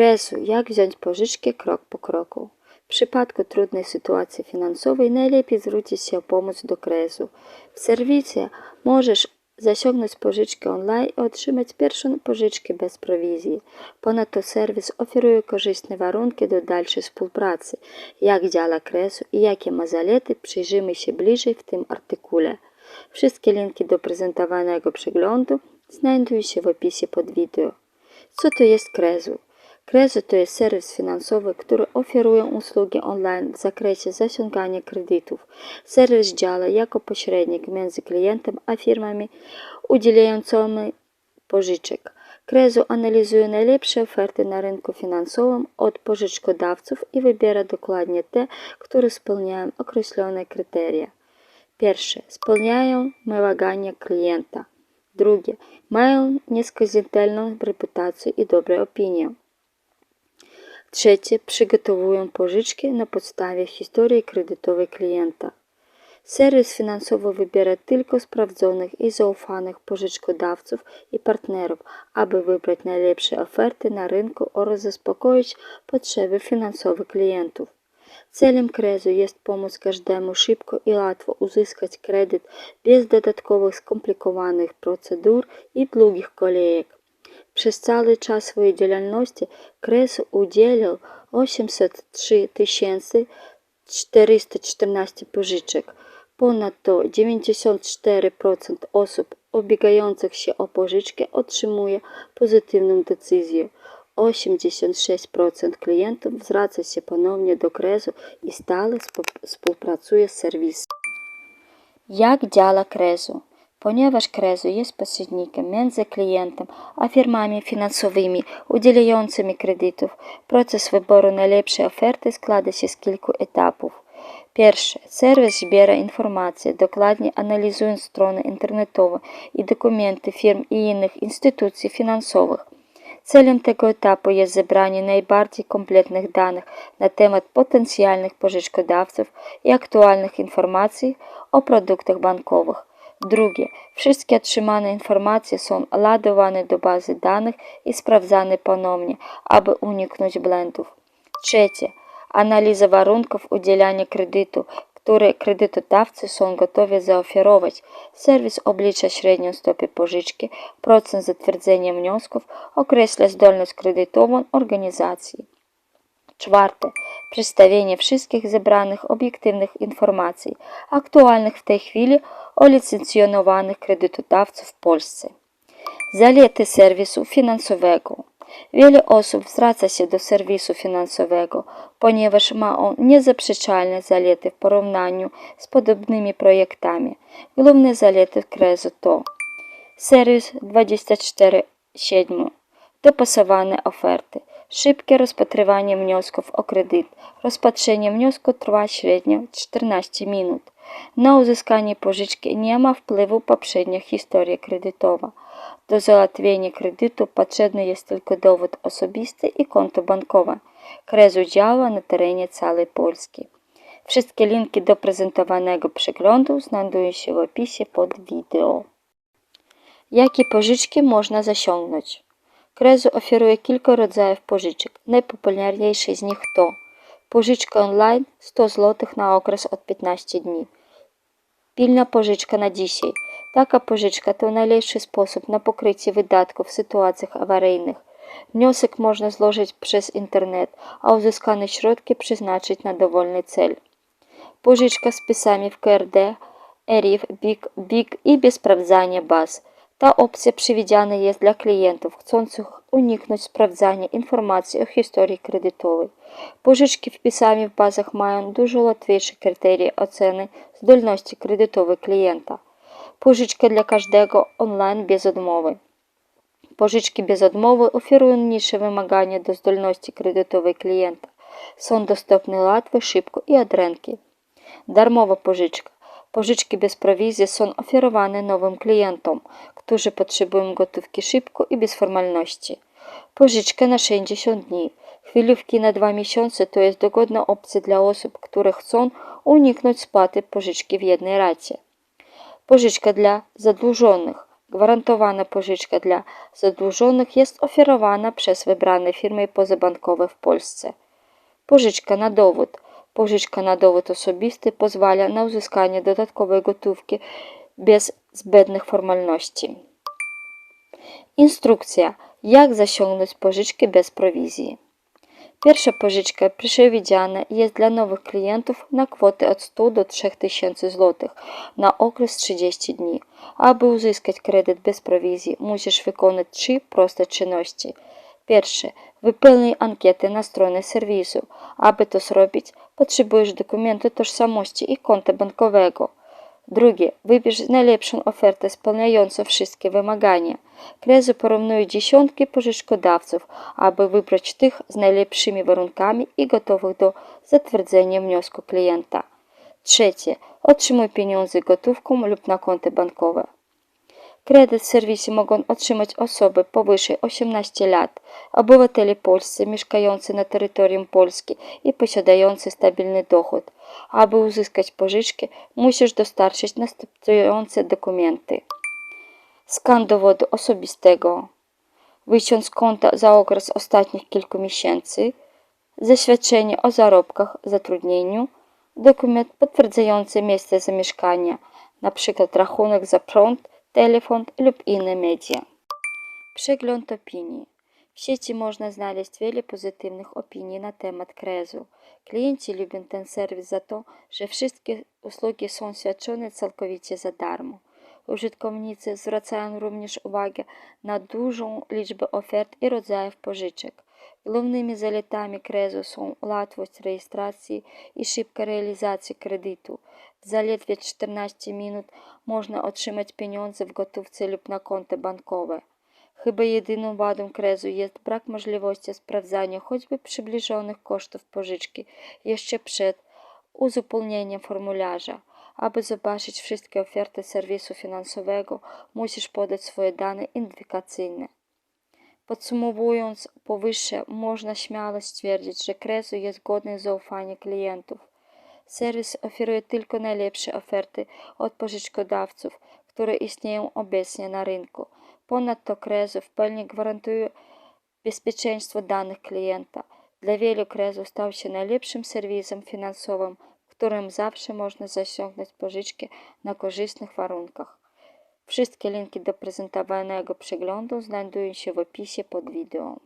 Kresu, jak wziąć pożyczkę krok po kroku. W przypadku trudnej sytuacji finansowej najlepiej zwrócić się o pomoc do kresu. W serwisie możesz zasiągnąć pożyczkę online i otrzymać pierwszą pożyczkę bez prowizji. Ponadto serwis oferuje korzystne warunki do dalszej współpracy. Jak działa kresu i jakie ma zalety przyjrzymy się bliżej w tym artykule. Wszystkie linki do prezentowanego przeglądu znajdują się w opisie pod wideo. Co to jest Krezu? Krezu to jest serwis finansowy, który oferuje usługi online w zakresie zaciągania kredytów. Serwis działa jako pośrednik między klientem a firmami udzielającymi pożyczek. Krezu analizuje najlepsze oferty na rynku finansowym od pożyczkodawców i wybiera dokładnie te, które spełniają określone kryteria. Pierwsze. Spełniają wymagania klienta. Drugie. Mają nieskazitelną reputację i dobre opinie. Trzecie. Przygotowują pożyczki na podstawie historii kredytowej klienta. Serwis finansowy wybiera tylko sprawdzonych i zaufanych pożyczkodawców i partnerów, aby wybrać najlepsze oferty na rynku oraz zaspokoić potrzeby finansowe klientów. Celem kresu jest pomóc każdemu szybko i łatwo uzyskać kredyt bez dodatkowych skomplikowanych procedur i długich kolejek. Przez cały czas swojej działalności Kres udzielił 803 414 pożyczek. Ponadto 94% osób ubiegających się o pożyczkę otrzymuje pozytywną decyzję. 86% klientów zwraca się ponownie do Kresu i stale współpracuje z serwisem. Jak działa Kresu? Ponieważ Kresu jest pośrednikiem między klientem a firmami finansowymi udzielającymi kredytów, proces wyboru najlepszej oferty składa się z kilku etapów. Pierwsze. Serwis zbiera informacje, dokładnie analizując strony internetowe i dokumenty firm i innych instytucji finansowych. Celem tego etapu jest zebranie najbardziej kompletnych danych na temat potencjalnych pożyczkodawców i aktualnych informacji o produktach bankowych. Drugie. Wszystkie otrzymane informacje są ładowane do bazy danych i sprawdzane ponownie, aby uniknąć błędów. Trzecie. Analiza warunków udzielania kredytu, które kredytodawcy są gotowi zaoferować. Serwis oblicza średnią stopę pożyczki, procent zatwierdzenia wniosków, określa zdolność kredytową organizacji. Czwarte. Przedstawienie wszystkich zebranych obiektywnych informacji aktualnych w tej chwili o licencjonowanych kredytodawców w Polsce. Zalety serwisu finansowego. Wiele osób zwraca się do serwisu finansowego, ponieważ ma on niezaprzeczalne zalety w porównaniu z podobnymi projektami. Główne zalety kresu to serwis 24/7, dopasowane oferty, szybkie rozpatrywanie wniosków o kredyt. Rozpatrzenie wniosku trwa średnio 14 minut. Na uzyskanie pożyczki nie ma wpływu poprzednia historia kredytowa. Do załatwienia kredytu potrzebny jest tylko dowód osobisty i konto bankowe. Kresu działa na terenie całej Polski. Wszystkie linki do prezentowanego przeglądu znajdują się w opisie pod wideo. Jakie pożyczki można zasiągnąć? Kresu oferuje kilka rodzajów pożyczek. Najpopularniejsze z nich to pożyczka online 100 zł na okres od 15 dni. Pilna pożyczka na dzisiaj. Taka pożyczka to najlepszy sposób na pokrycie wydatków w sytuacjach awaryjnych. Wniosek można złożyć przez internet, a uzyskane środki przeznaczyć na dowolny cel. Pożyczka z pisami w KRD, ERIF, BIG, BIG i bez sprawdzania baz. Ta opcja przewidziana jest dla klientów chcących uniknąć sprawdzania informacji o historii kredytowej. Pożyczki wpisami w bazach mają dużo łatwiejsze kryteria oceny zdolności kredytowej klienta. Pożyczka dla każdego online bez odmowy. Pożyczki bez odmowy oferują niższe wymagania do zdolności kredytowej klienta. Są dostępne łatwo, szybko i od ręki. Darmowa pożyczka. Pożyczki bez prowizji są oferowane nowym klientom, którzy potrzebują gotówki szybko i bez formalności. Pożyczka na 60 dni. Chwilówki na dwa miesiące to jest dogodna opcja dla osób, które chcą uniknąć spłaty pożyczki w jednej racie. Pożyczka dla zadłużonych. Gwarantowana pożyczka dla zadłużonych jest oferowana przez wybrane firmy pozabankowe w Polsce. Pożyczka na dowód. Pożyczka na dowód osobisty pozwala na uzyskanie dodatkowej gotówki bez zbędnych formalności. Instrukcja, jak zasiągnąć pożyczkę bez prowizji. Pierwsza pożyczka przewidziana jest dla nowych klientów na kwotę od 100 do 3000 zł na okres 30 dni. Aby uzyskać kredyt bez prowizji, musisz wykonać trzy proste czynności. Pierwsze, wypełnij ankietę na stronie serwisu. Aby to zrobić, potrzebujesz dokumentu tożsamości i konta bankowego. Drugie, wybierz najlepszą ofertę spełniającą wszystkie wymagania. Krezo porównuje dziesiątki pożyczkodawców, aby wybrać tych z najlepszymi warunkami i gotowych do zatwierdzenia wniosku klienta. Trzecie, otrzymuj pieniądze gotówką lub na konto bankowe. Kredyt w serwisie mogą otrzymać osoby powyżej 18 lat, obywatele polscy mieszkający na terytorium Polski i posiadający stabilny dochód. Aby uzyskać pożyczkę, musisz dostarczyć następujące dokumenty. Skan dowodu osobistego, wyciąg z konta za okres ostatnich kilku miesięcy, zaświadczenie o zarobkach, zatrudnieniu, dokument potwierdzający miejsce zamieszkania, np. rachunek za prąd, telefon lub inne media. Przegląd opinii. W sieci można znaleźć wiele pozytywnych opinii na temat Krezu. Klienci lubią ten serwis za to, że wszystkie usługi są świadczone całkowicie za darmo. Użytkownicy zwracają również uwagę na dużą liczbę ofert i rodzajów pożyczek. Zaletami Krezu są łatwość rejestracji i szybka realizacja kredytu. W zaledwie 14 minut można otrzymać pieniądze w gotówce lub na konto bankowe. Chyba jedyną wadą Krezu jest brak możliwości sprawdzania choćby przybliżonych kosztów pożyczki jeszcze przed uzupełnieniem formularza. Aby zobaczyć wszystkie oferty serwisu finansowego, musisz podać swoje dane identyfikacyjne. Podsumowując powyższe, można śmiało stwierdzić, że Kresu jest godny zaufania klientów. Serwis oferuje tylko najlepsze oferty od pożyczkodawców, które istnieją obecnie na rynku. Ponadto Kresu w pełni gwarantuje bezpieczeństwo danych klienta. Dla wielu Kresu stał się najlepszym serwisem finansowym, w którym zawsze można zasiągnąć pożyczkę na korzystnych warunkach. Wszystkie linki do prezentowanego przeglądu znajdują się w opisie pod wideo.